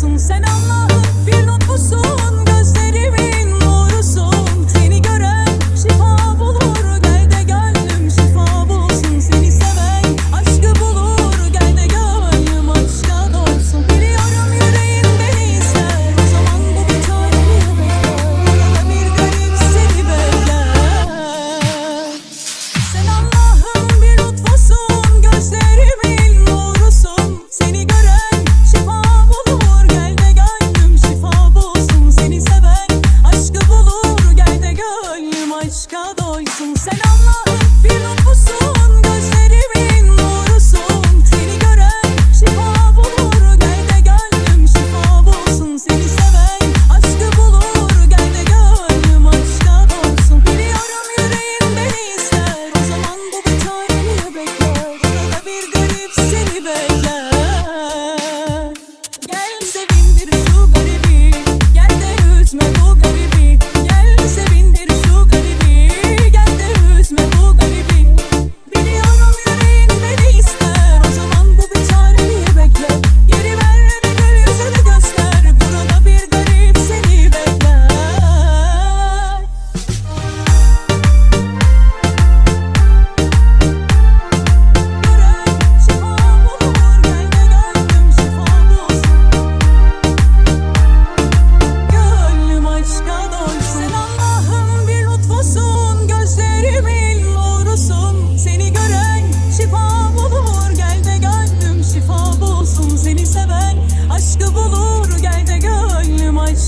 Allah'ın sen Allah'ın bir lütfusun City, baby.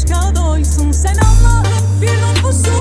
aşka doysun. Sen Allah'ın bir nüfusun